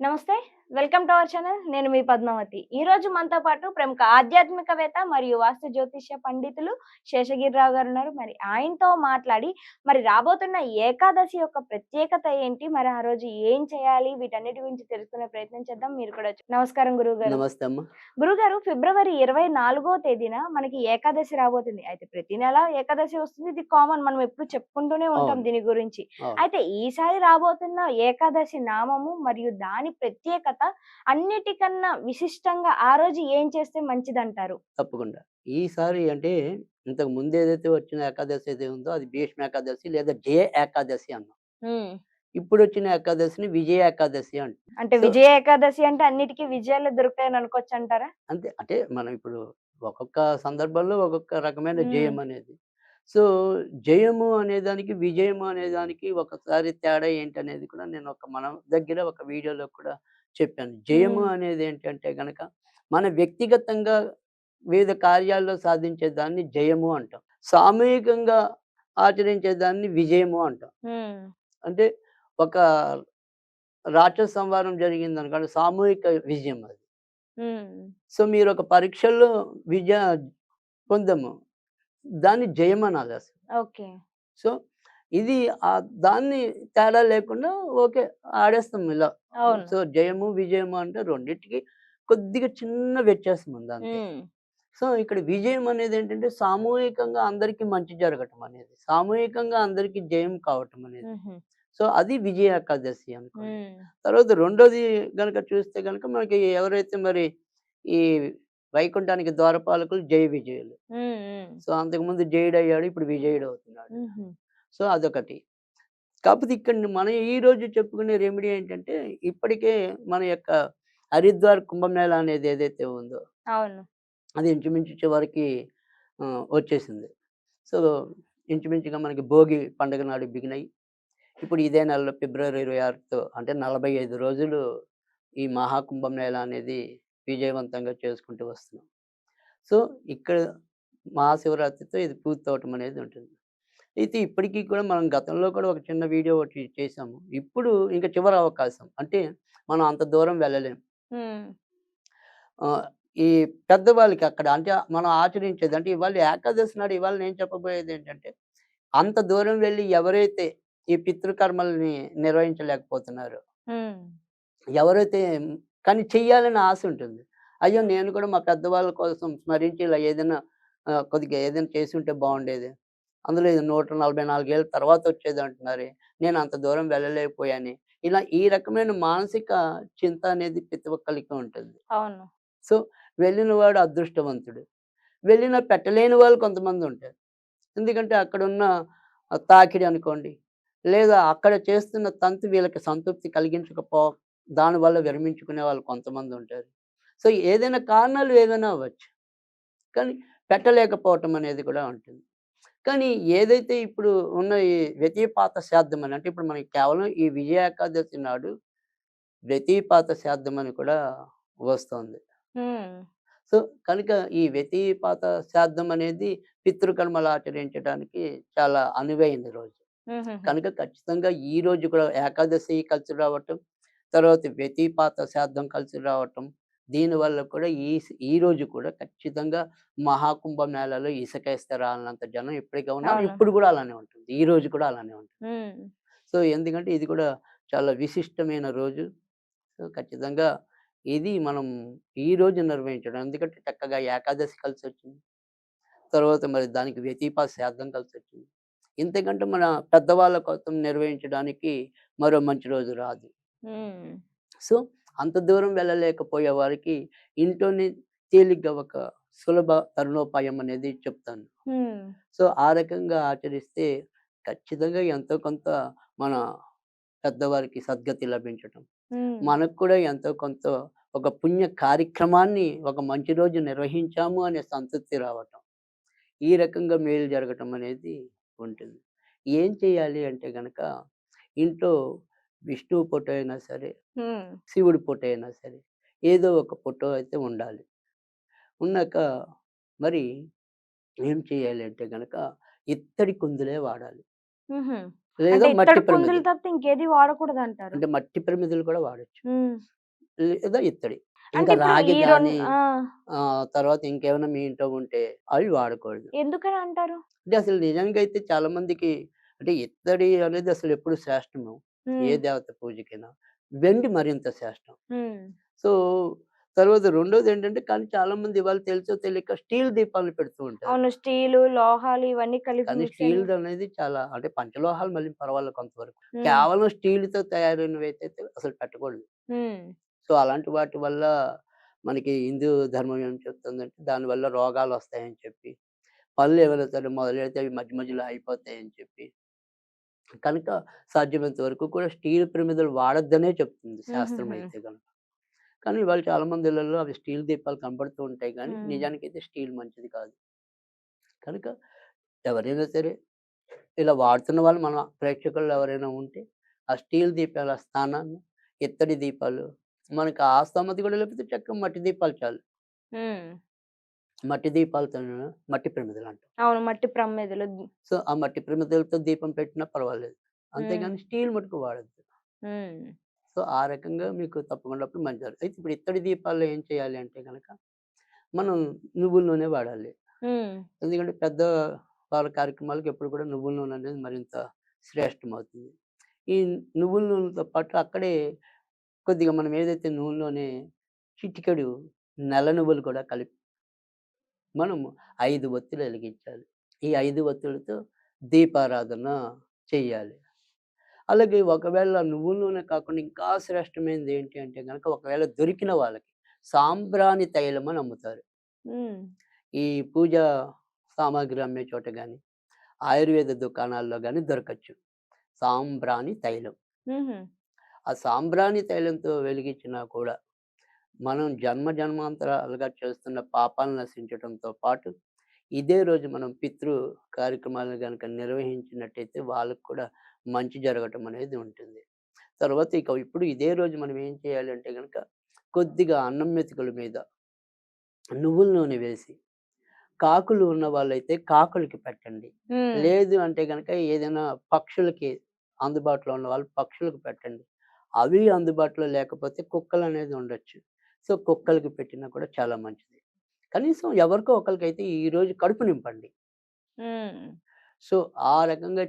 నమస్తే welcome to our channel. నేను మీ పద్మావతి. ఈ రోజు మనతో పాటు ప్రముఖ ఆధ్యాత్మికవేత్త మరియు వాస్తు జ్యోతిష్య పండితులు శేషగిరిరావు గారు ఉన్నారు. మరి ఆయనతో మాట్లాడి మరి రాబోతున్న ఏకాదశి యొక్క ప్రత్యేకత ఏంటి? మరి ఆ రోజు ఏం చేయాలి? వీటన్నిటి గురించి తెలుసుకునే ప్రయత్నం చేద్దాం. మీరు కూడా నమస్కారం గురువు గారు నమస్తే గురుగారు ఫిబ్రవరి ఇరవై నాలుగో తేదీన మనకి ఏకాదశి రాబోతుంది. అయితే ప్రతి నెల ఏకాదశి వస్తుంది. ఇది కామన్. మనం ఎప్పుడు చెప్పుకుంటూనే ఉంటాం. దీని గురించి. అయితే ఈసారి రాబోతున్న ఏకాదశి నామము మరియు దాని ప్రత్యేకత అన్నిటికన్నా విశిష్టంగా ఆ రోజు ఏం చేస్తే మంచిదంటారు? తప్పకుండా. ఈసారి అంటే ఇంతకు ముందు ఏదైతే వచ్చిన ఏకాదశి ఏదైతే ఉందో అది భీష్మ ఏకాదశి లేదా జయ ఏకాదశి అన్నాం. ఇప్పుడు వచ్చిన ఏకాదశిని విజయ ఏకాదశి అంటాం. అంటే విజయ ఏకాదశి అంటే అన్నిటికీ విజయాలు దొరుకుతాయని అనుకోవచ్చు అంటారా అంతే. అంటే మనం ఇప్పుడు ఒక్కొక్క సందర్భంలో ఒక్కొక్క రకమైన. జయం అనేది సో జయము అనేదానికి విజయము అనేదానికి ఒకసారి తేడా ఏంటి అనేది కూడా నేను ఒక మన దగ్గర ఒక వీడియోలో కూడా చెప్పాను. జయము. అనేది ఏంటంటే గనక మన వ్యక్తిగతంగా వివిధ కార్యాల్లో సాధించే దాన్ని జయము అంటాం. సామూహికంగా ఆచరించే దాన్ని విజయము అంటాం. అంటే ఒక రాక్షస సంహారం జరిగింది అనుకోండి సామూహిక విజయం అది. సో మీరు ఒక పరీక్షల్లో విజయ పొందము. దాన్ని జయం అనాలి అసలు ఓకే. సో ఇది ఆ దాన్ని తేడా లేకుండా ఓకే ఆడేస్తాం ఇలా. అవును. సో జయము విజయము అంటే రెండింటికి కొద్దిగా చిన్న వ్యత్యాసం ఉంది అంతే. ఉమ్, సో ఇక్కడ విజయం అనేది ఏంటంటే సామూహికంగా అందరికీ మంచి జరగటం అనేది సామూహికంగా అందరికీ జయం కావటం అనేది. ఉహుం, సో అది విజయ ఏకాదశి అనుకోండి. ఉమ్, తర్వాత రెండోది గనక చూస్తే గనక మనకి ఎవరైతే మరి ఈ వైకుంఠానికి ద్వారపాలకులు జయ విజయులు. సో అంతకుముందు జయుడు అయ్యాడు ఇప్పుడు విజయుడు అవుతున్నాడు సో అదొకటి. కాకపోతే ఇక్కడ మనం ఈ రోజు చెప్పుకునే రెమెడీ ఏంటంటే ఇప్పటికే మన యొక్క హరిద్వార్ కుంభమేళ అనేది ఏదైతే ఉందో అవును. అది ఇంచుమించు చివరికి వచ్చేసింది. సో ఇంచుమించుగా మనకి భోగి పండుగ నాడు బిగినాయి. ఇప్పుడు ఇదే నెలలో ఫిబ్రవరి ఇరవై ఆరుతో అంటే నలభై ఐదు రోజులు ఈ మహాకుంభమేళ అనేది విజయవంతంగా చేసుకుంటూ వస్తున్నాం. సో ఇక్కడ మహాశివరాత్రితో ఇది పూర్తవటం అనేది ఉంటుంది. అయితే ఇప్పటికీ కూడా మనం గతంలో కూడా ఒక చిన్న వీడియో ఒకటి చేసాము ఇప్పుడు ఇంకా చివరి అవకాశం. అంటే మనం అంత దూరం వెళ్ళలేం. ఉమ్, ఆ, ఈ పెద్దవాళ్ళకి అక్కడ అంటే మనం ఆచరించేది అంటే ఇవాళ ఏకాదశి నాడు ఇవాళ నేను చెప్పబోయేది ఏంటంటే అంత దూరం వెళ్ళి ఎవరైతే ఈ పితృకర్మల్ని నిర్వహించలేకపోతున్నారో ఎవరైతే కానీ చెయ్యాలని ఆశ ఉంటుంది. అయ్యో! నేను కూడా మా పెద్దవాళ్ళ కోసం స్మరించి ఇలా ఏదైనా కొద్దిగా ఏదైనా చేసి ఉంటే బాగుండేది. అందులో ఇది నూట నలభై నాలుగేళ్ళ తర్వాత వచ్చేది అంటున్నారు. నేను అంత దూరం వెళ్ళలేకపోయాను. ఇలా ఈ రకమైన మానసిక చింత అనేది ప్రతి ఒక్కరికి ఉంటుంది. అవును. సో వెళ్ళిన వాడు అదృష్టవంతుడు. వెళ్ళిన పెట్టలేని వాళ్ళు కొంతమంది ఉంటారు. ఎందుకంటే అక్కడ ఉన్న తాకిడి అనుకోండి లేదా అక్కడ చేస్తున్న తంతు వీళ్ళకి సంతృప్తి కలిగించకపో దానివల్ల విరమించుకునే వాళ్ళు కొంతమంది ఉంటారు. సో ఏదైనా కారణాలు ఏదైనా అవ్వచ్చు. కానీ పెట్టలేకపోవటం అనేది కూడా ఉంటుంది. కానీ ఏదైతే ఇప్పుడు ఉన్న ఈ వ్యతిపాత శ్రాద్ధం అని అంటే ఇప్పుడు మనకి కేవలం ఈ విజయ ఏకాదశి నాడు వ్యతిపాత శ్రాద్ధం అని కూడా వస్తుంది. సో కనుక ఈ వ్యతిపాత శ్రాద్ధం అనేది పితృకర్మలు ఆచరించడానికి చాలా అనువైన రోజు. కనుక ఖచ్చితంగా ఈ రోజు కూడా ఏకాదశి కలిసి రావటం తర్వాత వ్యతిపాత శ్రాద్ధం కలిసి రావటం దీనివల్ల కూడా ఈ స- ఈ రోజు కూడా ఖచ్చితంగా మహాకుంభ మేళలో ఇసుకేస్తే రానంత జనం ఇప్పటికే ఉన్నారు. ఇప్పుడు కూడా అలానే ఉంటుంది. ఈ రోజు కూడా అలానే ఉంటుంది. సో ఎందుకంటే ఇది కూడా చాలా విశిష్టమైన రోజు. సో ఖచ్చితంగా ఇది మనం ఈ రోజు నిర్వహించడం. ఎందుకంటే చక్కగా ఏకాదశి కలిసి వచ్చింది. తర్వాత మరి దానికి వ్యతిపా శ్రాద్ధం కలిసి వచ్చింది. ఇంతకంటే మన పెద్దవాళ్ళ కోసం నిర్వహించడానికి మరో మంచి రోజు రాదు. సో అంత దూరం వెళ్ళలేకపోయే వారికి ఇంట్లోనే తేలిగ్గా ఒక సులభ తరుణోపాయం అనేది చెప్తాను. సో ఆ రకంగా ఆచరిస్తే ఖచ్చితంగా ఎంతో కొంత మన పెద్దవారికి సద్గతి లభించటం. మనకు కూడా ఎంతో కొంత ఒక పుణ్య కార్యక్రమాన్ని ఒక మంచి రోజు నిర్వహించాము అనే సంతృప్తి రావటం. ఈ రకంగా మేలు జరగటం అనేది ఉంటుంది. ఏం చేయాలి అంటే గనక ఇంట్లో విష్ణువు ఫోటో అయినా సరే శివుడి ఫోటో అయినా సరే ఏదో ఒక ఫోటో అయితే ఉండాలి. ఉన్నాక మరి ఏం చేయాలి అంటే గనక ఇత్తడి కుందులే వాడాలి. లేదా మట్టి కుందులు తప్పితే ఇంకేది వాడకూడదు అంటారు అంటే మట్టి ప్రమిదలు కూడా వాడచ్చు. లేదా ఇత్తడి. ఇంకా రాగి కానీ తర్వాత ఇంకేమైనా మీ ఇంట్లో ఉంటే అవి వాడకూడదు. ఎందుకని అంటారు? అంటే అసలు నిజంగా అయితే చాలా మందికి అంటే ఇత్తడి అనేది అసలు ఎప్పుడు శ్రేష్టము. ఏ దేవత పూజకైనా వెండి మరింత శ్రేష్టం. సో తర్వాత రెండోది ఏంటంటే కానీ చాలా మంది ఇవాళ తెలుసో తెలియక స్టీల్ దీపాలను పెడుతూ ఉంటారు. అవును. స్టీలు లోహాలు ఇవన్నీ కలిపి స్టీల్ అనేది చాలా అంటే పంచలోహాలు మళ్ళీ పర్వాలేదు కొంతవరకు. కేవలం స్టీల్తో తయారైనవి అయితే అసలు పెట్టకూడదు. సో అలాంటి వాటి వల్ల మనకి హిందూ ధర్మం ఏం చెప్తుందంటే దానివల్ల రోగాలు వస్తాయని చెప్పి పనులు ఏమైనా సరే మొదలెడితే అవి మధ్య మధ్యలో అయిపోతాయని చెప్పి కనుక సాధ్యమైనంత వరకు కూడా స్టీల్ ప్రమిదలు వాడొద్దనే చెప్తుంది శాస్త్రం. అయితే కనుక కానీ ఇవాళ చాలా మంది ఇళ్ళల్లో అవి స్టీల్ దీపాలు కనబడుతూ ఉంటాయి కానీ. నిజానికి అయితే స్టీల్ మంచిది కాదు కనుక ఎవరైనా సరే ఇలా వాడుతున్న వాళ్ళు మన ప్రేక్షకులు ఎవరైనా ఉంటే ఆ స్టీల్ దీపాల స్థానాన్ని ఇత్తడి దీపాలు మనకి ఆ స్తమతి కూడా లేకపోతే చక్కగా మట్టి దీపాలు చాలు. మట్టి దీపాలతో మట్టి ప్రమిదలు అంటాం అవును. మట్టి ప్రమిదలు. సో ఆ మట్టి ప్రమిదలతో దీపం పెట్టినా పర్వాలేదు. అంతేగాని స్టీల్ మటుకు వాడద్దు. సో ఆ రకంగా మీకు తప్పకుండా మంచి. అయితే ఇప్పుడు ఇత్తడి దీపాల్లో ఏం చేయాలి అంటే కనుక మనం నువ్వుల నూనె వాడాలి. ఎందుకంటే పెద్ద వాళ్ళ కార్యక్రమాలకు ఎప్పుడు కూడా నువ్వుల నూనె అనేది మరింత శ్రేష్టం అవుతుంది ఈ నువ్వుల నూనెతో పాటు అక్కడే కొద్దిగా మనం ఏదైతే నూనెలోనే చిటికెడు నల్ల నువ్వులు కూడా కలిపి మనం ఐదు ఒత్తులు వెలిగించాలి. ఈ ఐదు ఒత్తులతో దీపారాధన చేయాలి. అలాగే ఒకవేళ నువ్వుల నూనె కాకుండా ఇంకా శ్రేష్టమైనది ఏంటి అంటే కనుక ఒకవేళ దొరికిన వాళ్ళకి సాంబ్రాణి తైలం అని అమ్ముతారు. ఈ పూజ సామాగ్రి అమ్మే చోట కానీ ఆయుర్వేద దుకాణాల్లో కానీ దొరకచ్చు. సాంబ్రాణి తైలం. ఆ సాంబ్రాణి తైలంతో వెలిగించినా కూడా మనం జన్మ జన్మాంతరాలుగా చేస్తున్న పాపాలను నశించడంతో పాటు ఇదే రోజు మనం పితృ కార్యక్రమాలను కనుక నిర్వహించినట్టయితే వాళ్ళకు కూడా మంచి జరగటం అనేది ఉంటుంది. తర్వాత ఇక ఇప్పుడు ఇదే రోజు మనం ఏం చేయాలి అంటే కనుక కొద్దిగా అన్నం మెతుకుల మీద నువ్వుల నూనె వేసి కాకులు ఉన్న వాళ్ళైతే కాకులకి పెట్టండి. లేదు అంటే కనుక ఏదైనా పక్షులకి అందుబాటులో ఉన్న వాళ్ళు పక్షులకు పెట్టండి. అవి అందుబాటులో లేకపోతే కుక్కలు అనేది ఉండొచ్చు. సో కుక్కలకి పెట్టినా కూడా చాలా మంచిది కనీసం ఎవరికో ఒకరికైతే ఈ రోజు కడుపు నింపండి. సో ఆ రకంగా